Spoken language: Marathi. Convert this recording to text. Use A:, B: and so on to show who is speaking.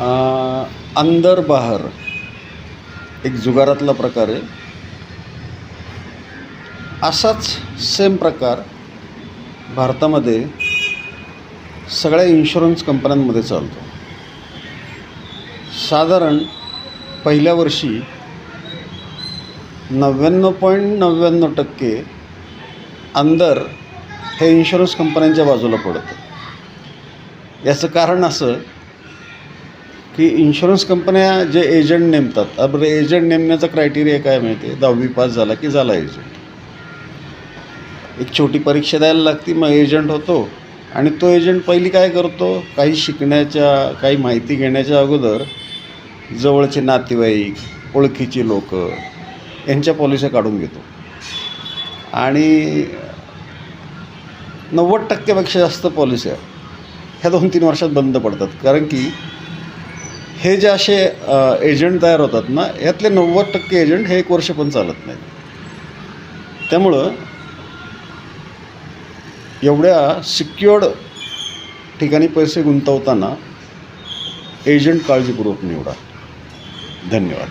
A: अंदर बाहर. एक जुगारातला प्रकार आहे. असाच सेम प्रकार भारतामध्ये सगळ्या इन्शुरन्स कंपन्यांमध्ये चालतो. साधारण पहिल्या वर्षी नव्याण्णव पॉईंट नव्याण्णव टक्के अंदर हे इन्शुरन्स कंपन्यांच्या बाजूला पडतं. याचं कारण असं की इन्शुरन्स कंपन्या जे एजंट नेमतात. अब एजंट नेमण्याचा क्रायटेरिया काय माहिती आहे? दहावी पास झाला की झाला एजंट एक छोटी परीक्षा द्यायला लागती मग एजंट होतो. आणि तो एजंट पहिली काय करतो? काही शिकण्याच्या काही माहिती घेण्याच्या अगोदर जवळचे नातेवाईक ओळखीची लोक यांच्या पॉलिसी काढून घेतो. आणि नव्वद टक्क्यापेक्षा जास्त पॉलिसी ह्या दोन तीन वर्षात बंद पडतात. कारण की हे जे असे एजंट तयार होतात ना यातले नव्वद टक्के एजंट हे एक वर्ष पण चालत नाहीत. त्यामुळं एवढ्या सिक्युअर्ड ठिकाणी पैसे गुंतवताना एजंट काळजीपूर्वक निवडा. धन्यवाद.